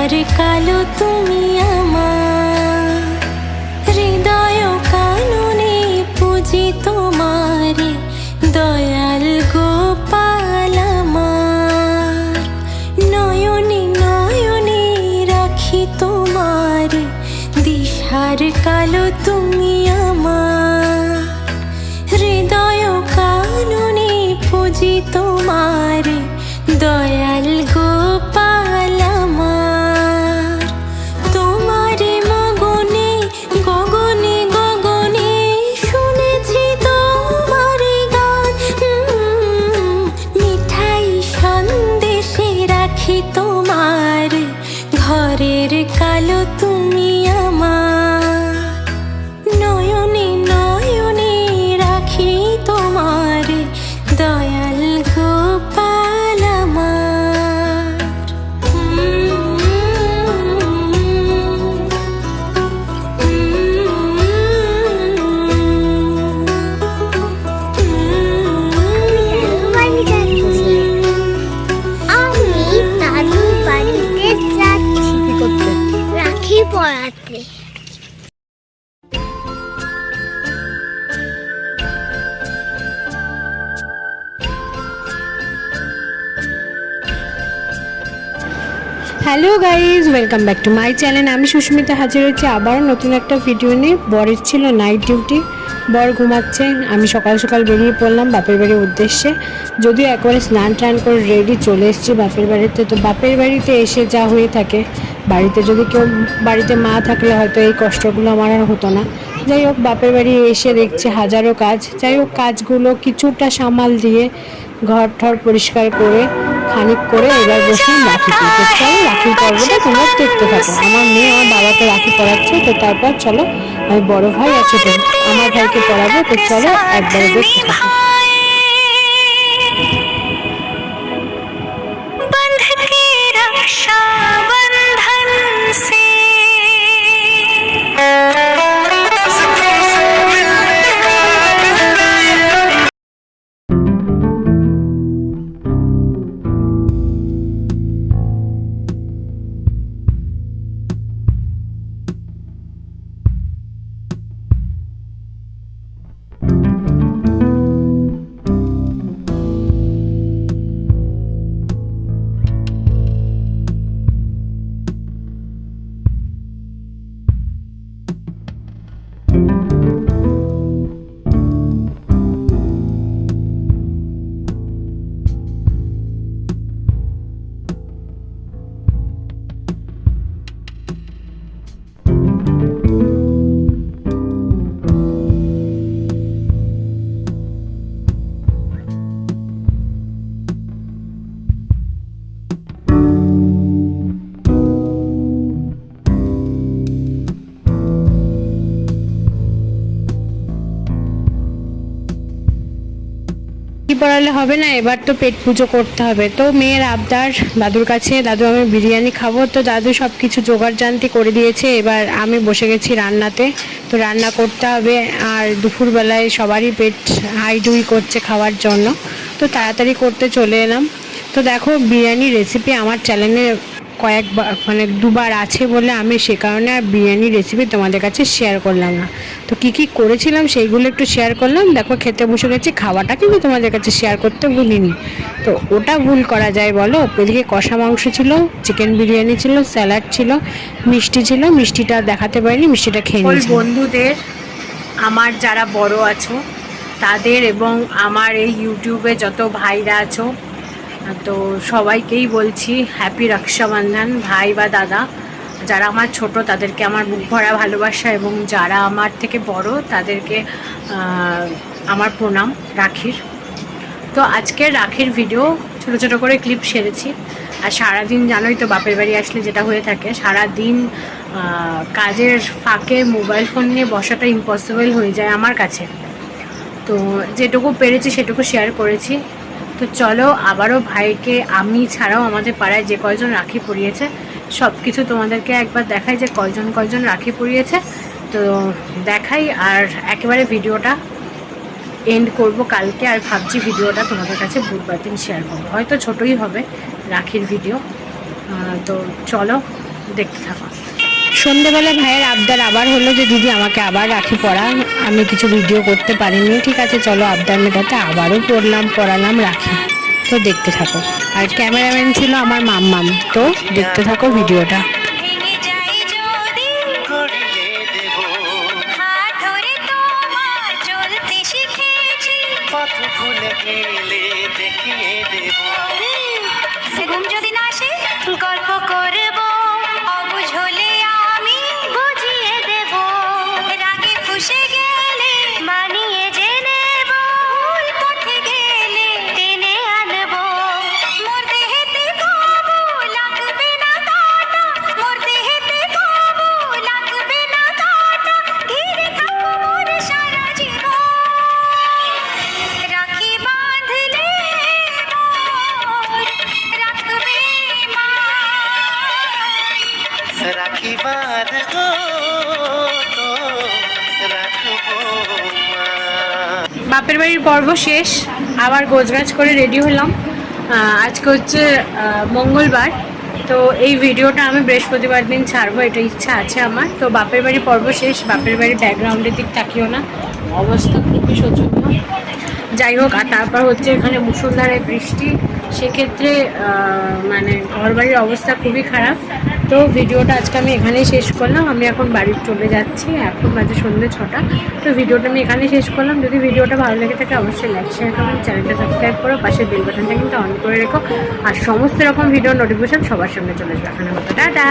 দিশার কালো তুমি আমার। হৃদয় কাননে পুজি তোমার দয়াল গোপাল আমার। নয়নে নয়নে রাখি তোমার দিশার কালো তুমি hello guys, welcome back to my channel. আমি সুস্মিতা হাজির হয়েছি। আবারও নতুন একটা ভিডিও নিয়ে। বরের ছিল নাইট ডিউটি। বর ঘুমাচ্ছে। আমি সকাল সকাল বেরিয়ে পড়লাম বাপের বাড়ির উদ্দেশ্যে। যদিও একবারে স্নান টান করে রেডি চলে এসেছি বাপের বাড়িতে। তো বাপের বাড়িতে এসে যা হয়ে থাকে। বাড়িতে যদি কেউ, বাড়িতে মা থাকলে হয়তো এই কষ্টগুলো আমার আর হতো না। যাই হোক, বাপের বাড়ি এসে দেখছে হাজারো কাজ। যাই হোক, কাজগুলো কিছুটা সামাল দিয়ে ঘর ঠর পরিষ্কার করে খানিক করে এবার বসে রাখি দিতে চলো রাখির পর্বটা তোমরা দেখতে থাকো। আমার মেয়ে আমার বাবাকে রাখি পড়াচ্ছে তো তারপর চলো, আমি বড় ভাই আছে তো আমার ভাইকে পড়াবো তো চলো একবারে দেখতে থাকো। পড়ালে হবে না? এবার তো পেট পুজো করতে হবে। তো মেয়ের আবদার, দাদুর কাছে, দাদু আমি বিরিয়ানি খাব। তো দাদু সব কিছু জোগাড় জানতি করে দিয়েছে। এবার আমি বসে গেছি রান্নাতে। তো রান্না করতে হবে। আর দুপুরবেলায় সবারই পেট হাই ডুই করছে খাওয়ার জন্য। তো তাড়াতাড়ি করতে চলে এলাম। তো দেখো বিরিয়ানি রেসিপি আমার চ্যানেলে কয়েক মানে দুবার আছে বলে আমি সে কারণে আর বিরিয়ানি রেসিপি তোমাদের কাছে শেয়ার করলাম না। তো কি কি করেছিলাম সেইগুলো একটু শেয়ার করলাম। দেখো খেতে বসে গেছি খাওয়াটা কিন্তু তোমাদের কাছে শেয়ার করতে ভুলিনি। তো ওটা ভুল করা যায় বলো? ওদিকে কষা মাংস ছিল চিকেন বিরিয়ানি ছিল স্যালাড ছিল মিষ্টি ছিল মিষ্টিটা দেখাতে পারিনি মিষ্টিটা খেয়ে নিয়েছি বন্ধুদের আমার যারা বড় আছো তাদের এবং আমার এই ইউটিউবে যত ভাইরা আছো তো সবাইকেই বলছি হ্যাপি রক্ষাবন্ধন, ভাই বা দাদা। যারা আমার ছোট, তাদেরকে আমার বুক ভরা ভালোবাসা এবং যারা আমার থেকে বড়, তাদেরকে আমার প্রণাম, রাখির। তো আজকে রাখির ভিডিও ছোট ছোট করে ক্লিপ সেরেছি। আর সারাদিন জানোই তো বাপের বাড়ি আসলে যেটা হয়ে থাকে। সারাদিন কাজের ফাঁকে মোবাইল ফোন নিয়ে বসাটা ইম্পসিবল হয়ে যায় আমার কাছে। তো যেটুকু পেরেছি, সেটুকু শেয়ার করেছি। তো চলো, আবারও ভাইকে, আমি ছাড়াও আমাদের পাড়ায় যে কয়জন রাখি পরিয়েছে সব কিছু তোমাদেরকে একবার দেখাই যে কয়জন কয়জন রাখি পরিয়েছে। তো দেখাই আর একেবারে ভিডিওটা এন্ড করব কালকে আর ভাবছি ভিডিওটা তোমাদের কাছে বুধবার দিন শেয়ার করব। হয়তো ছোটই হবে রাখির ভিডিও তো চলো, দেখতে থাকো। সন্ধেবেলা ভাইয়ের আবদার আবার হলো যে, দিদি, আমাকে আবার রাখি পড়া। আমি কিছু ভিডিও করতে পারিনি। ঠিক আছে, চলো আবদার মেটাতে আবারও পড়লাম, পড়ালাম, রাখি। তো দেখতে থাকো। আর ক্যামেরাম্যান ছিল আমার মাম্মাম। তো দেখতে থাকো ভিডিওটা। গল্প করব অবুঝ হলে বাপের বাড়ির পর্ব শেষ। আবার গোছগাছ করে রেডি হলাম। আজকে হচ্ছে মঙ্গলবার। তো এই ভিডিওটা আমি বৃহস্পতিবার দিন ছাড়বো, এটা ইচ্ছা আছে আমার। তো বাপের বাড়ির পর্ব শেষ, বাপের বাড়ির ব্যাকগ্রাউন্ডের দিক তাকিও না। অবস্থা খুবই শোচনীয়। যাই হোক, আর তারপর হচ্ছে এখানে মুসুলধারে বৃষ্টি। সেক্ষেত্রে মানে ঘর বাড়ির অবস্থা খুবই খারাপ। তো ভিডিওটা আজকে আমি এখানেই শেষ করলাম। আমি এখন বাড়ির চলে যাচ্ছি। এখন বাজে সন্ধ্যে ছটা। তো ভিডিওটা আমি এখানেই শেষ করলাম। যদি ভিডিওটা ভালো লেগে থাকে অবশ্যই লাইক শেয়ার করুন চ্যানেলটা সাবস্ক্রাইব করো। পাশে বেল বাটনটা কিন্তু অন করে রেখো। আর সমস্ত রকম ভিডিও নোটিফিকেশান সবার সঙ্গে চলে আসবে এখানে টাটা!